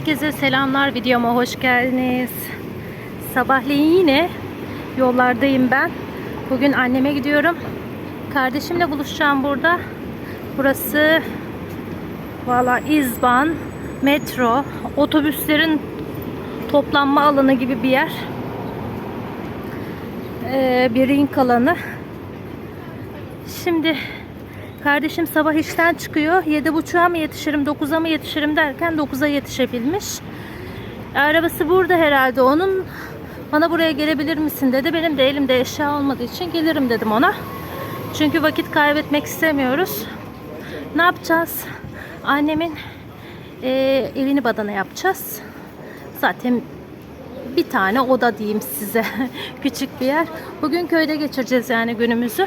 Herkese selamlar videoma hoş geldiniz. Sabahleyin yine yollardayım ben. Bugün anneme gidiyorum. Kardeşimle buluşacağım burada. Burası valla İzban, metro, otobüslerin toplanma alanı gibi bir yer. Ee, bir ring alanı. Şimdi kardeşim sabah işten çıkıyor. 7.30'a mı yetişirim, 9'a mı yetişirim derken 9'a yetişebilmiş. Arabası burada herhalde onun. Bana buraya gelebilir misin dedi. Benim de elimde eşya olmadığı için gelirim dedim ona. Çünkü vakit kaybetmek istemiyoruz. Ne yapacağız? Annemin eee, evini badana yapacağız. Zaten bir tane oda diyeyim size. Küçük bir yer. Bugün köyde geçireceğiz yani günümüzü.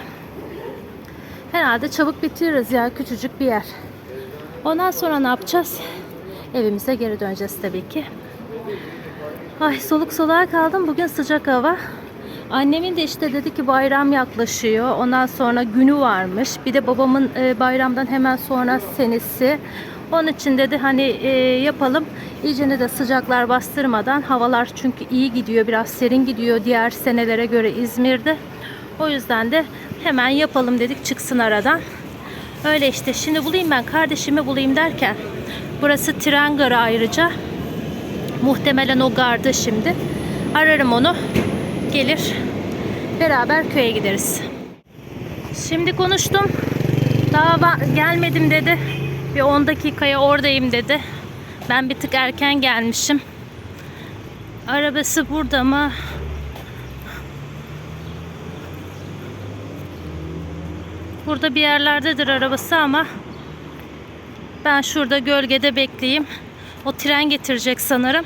Herhalde çabuk bitiririz ya küçücük bir yer. Ondan sonra ne yapacağız? Evimize geri döneceğiz tabii ki. Ay soluk soluğa kaldım. Bugün sıcak hava. Annemin de işte dedi ki bayram yaklaşıyor. Ondan sonra günü varmış. Bir de babamın e, bayramdan hemen sonra senesi. Onun için dedi hani e, yapalım. İyicene de sıcaklar bastırmadan havalar çünkü iyi gidiyor. Biraz serin gidiyor diğer senelere göre İzmir'de. O yüzden de hemen yapalım dedik çıksın aradan. Öyle işte şimdi bulayım ben kardeşimi bulayım derken burası tren garı ayrıca. Muhtemelen o garda şimdi. Ararım onu. Gelir. Beraber köye gideriz. Şimdi konuştum. Daha gelmedim dedi. Bir 10 dakikaya oradayım dedi. Ben bir tık erken gelmişim. Arabası burada mı? Burada bir yerlerdedir arabası ama ben şurada gölgede bekleyeyim. O tren getirecek sanırım.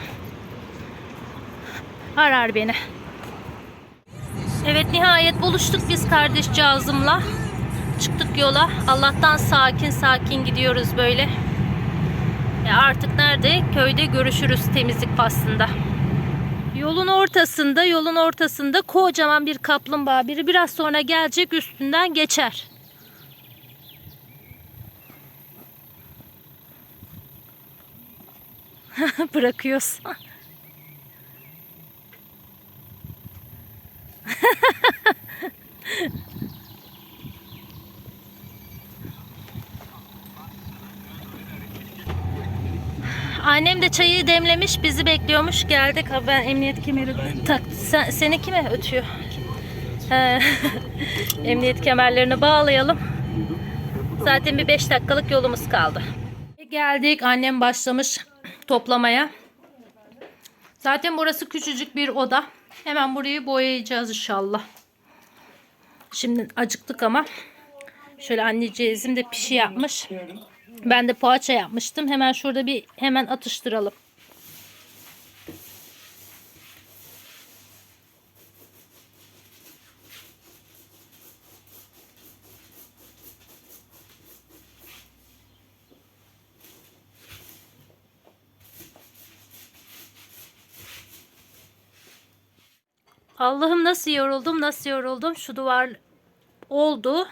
Arar beni. Evet nihayet buluştuk biz kardeşcağızımla. Çıktık yola. Allah'tan sakin sakin gidiyoruz böyle. E artık nerede? Köyde görüşürüz temizlik faslında. Yolun ortasında, yolun ortasında kocaman bir kaplumbağa. Biri biraz sonra gelecek üstünden geçer. Bırakıyoruz. Annem de çayı demlemiş, bizi bekliyormuş. Geldik. Ha, ben emniyet kemeri tak. Sen, seninki mi ötüyor? Emniyet kemerlerini bağlayalım. Zaten bir 5 dakikalık yolumuz kaldı. Geldik. Annem başlamış toplamaya. Zaten burası küçücük bir oda. Hemen burayı boyayacağız inşallah. Şimdi acıktık ama. Şöyle anneciğizim de pişi yapmış. Ben de poğaça yapmıştım. Hemen şurada bir hemen atıştıralım. Allah'ım nasıl yoruldum nasıl yoruldum. Şu duvar oldu.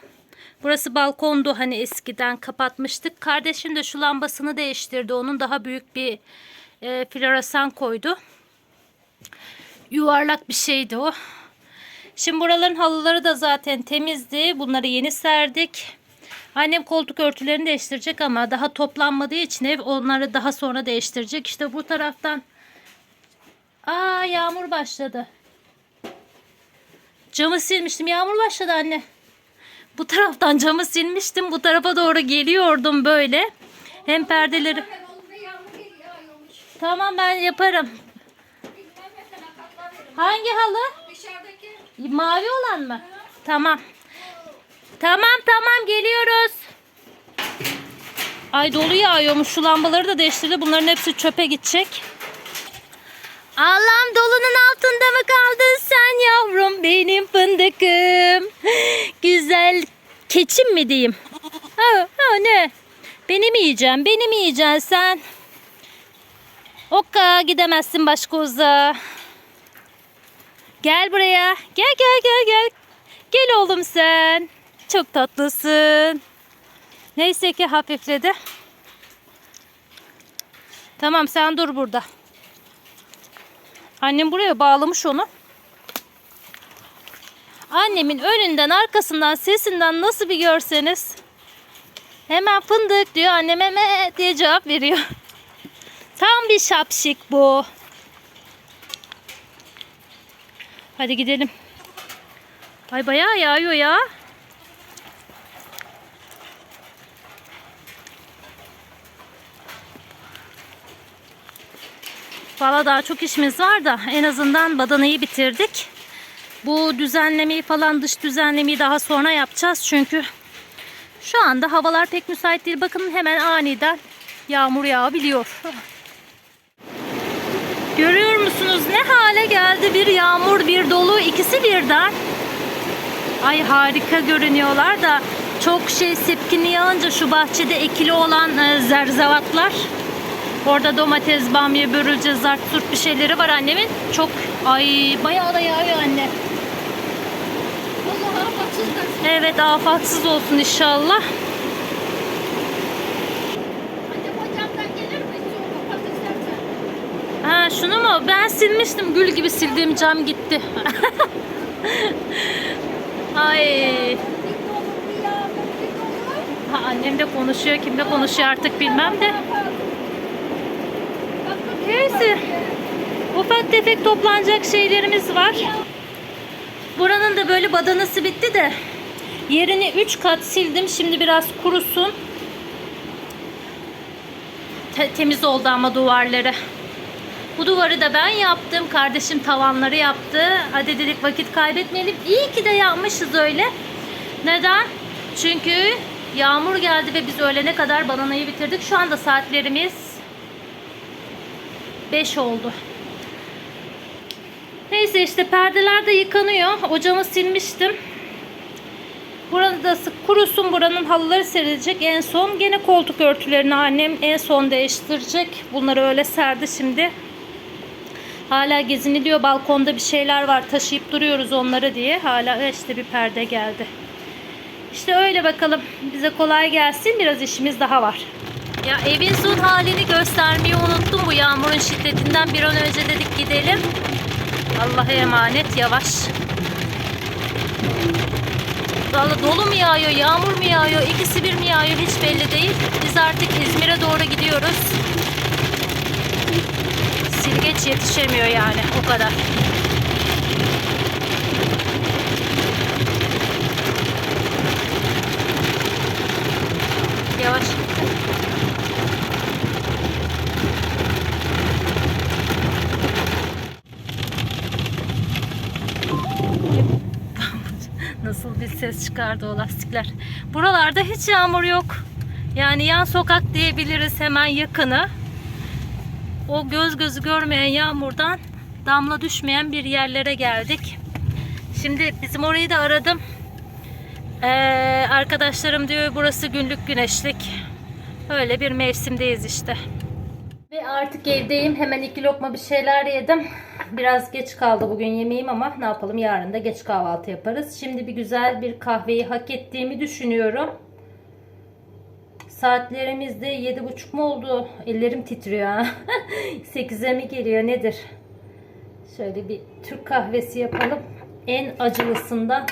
Burası balkondu hani eskiden kapatmıştık. Kardeşim de şu lambasını değiştirdi. Onun daha büyük bir e, floresan koydu. Yuvarlak bir şeydi o. Şimdi buraların halıları da zaten temizdi. Bunları yeni serdik. Annem koltuk örtülerini değiştirecek ama daha toplanmadığı için ev onları daha sonra değiştirecek. İşte bu taraftan Aa yağmur başladı. Camı silmiştim. Yağmur başladı anne. Bu taraftan camı silmiştim. Bu tarafa doğru geliyordum böyle. Hem perdeleri... Tamam ben yaparım. Hangi halı? Mavi olan mı? Tamam. Tamam tamam geliyoruz. Ay dolu yağıyormuş. Şu lambaları da değiştirdi. Bunların hepsi çöpe gidecek. Allah'ım dolunun altında mı kaldın yavrum benim fındıkım? Güzel keçim mi diyeyim? Ha, ha ne? Beni mi yiyeceksin? Beni mi yiyeceksin sen? Okka gidemezsin başka uzağa. Gel buraya. Gel gel gel gel. Gel oğlum sen. Çok tatlısın. Neyse ki hafifledi. Tamam sen dur burada. Annem buraya bağlamış onu. Annemin önünden arkasından sesinden nasıl bir görseniz. Hemen fındık diyor annem eme diye cevap veriyor. Tam bir şapşik bu. Hadi gidelim. Ay bayağı yağıyor ya. Valla daha çok işimiz var da en azından badanayı bitirdik. Bu düzenlemeyi falan dış düzenlemeyi daha sonra yapacağız çünkü şu anda havalar pek müsait değil. Bakın hemen aniden yağmur yağabiliyor. Görüyor musunuz ne hale geldi bir yağmur bir dolu ikisi birden. Ay harika görünüyorlar da çok şey sepkini yağınca şu bahçede ekili olan e, zerzevatlar. Orada domates, bamya, börülce, zart, bir şeyleri var annemin. Çok ay bayağı da yağıyor anne. Evet afatsız olsun inşallah. Ha şunu mu? Ben silmiştim. Gül gibi sildiğim cam gitti. Ay. Ha, annem de konuşuyor. Kimle konuşuyor artık bilmem de. Neyse. Ufak tefek toplanacak şeylerimiz var. Buranın da böyle badanası bitti de yerini 3 kat sildim. Şimdi biraz kurusun. Te- temiz oldu ama duvarları. Bu duvarı da ben yaptım. Kardeşim tavanları yaptı. Hadi dedik vakit kaybetmeyelim. İyi ki de yapmışız öyle. Neden? Çünkü yağmur geldi ve biz öğlene kadar bananayı bitirdik. Şu anda saatlerimiz 5 oldu. Neyse işte perdeler de yıkanıyor. Ocağımı silmiştim. Burada sık kurusun buranın halıları serilecek en son. Gene koltuk örtülerini annem en son değiştirecek. Bunları öyle serdi şimdi. Hala geziniliyor. Balkonda bir şeyler var. Taşıyıp duruyoruz onları diye. Hala işte bir perde geldi. İşte öyle bakalım. Bize kolay gelsin. Biraz işimiz daha var. Ya evin son halini göstermeyi unuttum bu yağmurun şiddetinden. Bir an önce dedik gidelim. Allah'a emanet yavaş. Valla dolu mu yağıyor, yağmur mu yağıyor, ikisi bir mi yağıyor hiç belli değil. Biz artık İzmir'e doğru gidiyoruz. Silgeç yetişemiyor yani o kadar. Yavaş. Nasıl bir ses çıkardı o lastikler. Buralarda hiç yağmur yok. Yani yan sokak diyebiliriz hemen yakını. O göz gözü görmeyen yağmurdan damla düşmeyen bir yerlere geldik. Şimdi bizim orayı da aradım. Ee, arkadaşlarım diyor burası günlük güneşlik. Öyle bir mevsimdeyiz işte. Ve artık evdeyim. Hemen iki lokma bir şeyler yedim. Biraz geç kaldı bugün yemeğim ama ne yapalım yarın da geç kahvaltı yaparız. Şimdi bir güzel bir kahveyi hak ettiğimi düşünüyorum. Saatlerimiz de yedi buçuk mu oldu? Ellerim titriyor ha. 8'e mi geliyor nedir? Şöyle bir Türk kahvesi yapalım. En acılısından.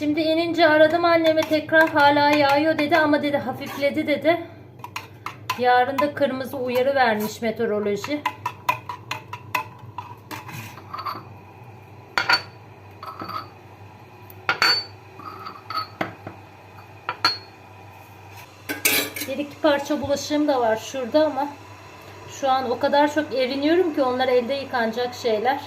Şimdi inince aradım anneme tekrar hala yağıyor dedi ama dedi hafifledi dedi. Yarın da kırmızı uyarı vermiş meteoroloji. Bir iki parça bulaşığım da var şurada ama şu an o kadar çok eriniyorum ki onlar elde yıkanacak şeyler.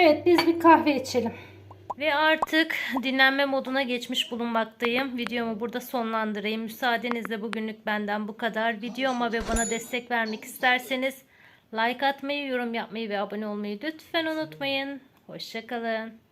Evet biz bir kahve içelim. Ve artık dinlenme moduna geçmiş bulunmaktayım. Videomu burada sonlandırayım. Müsaadenizle bugünlük benden bu kadar. Videoma ve bana destek vermek isterseniz like atmayı, yorum yapmayı ve abone olmayı lütfen unutmayın. Hoşçakalın.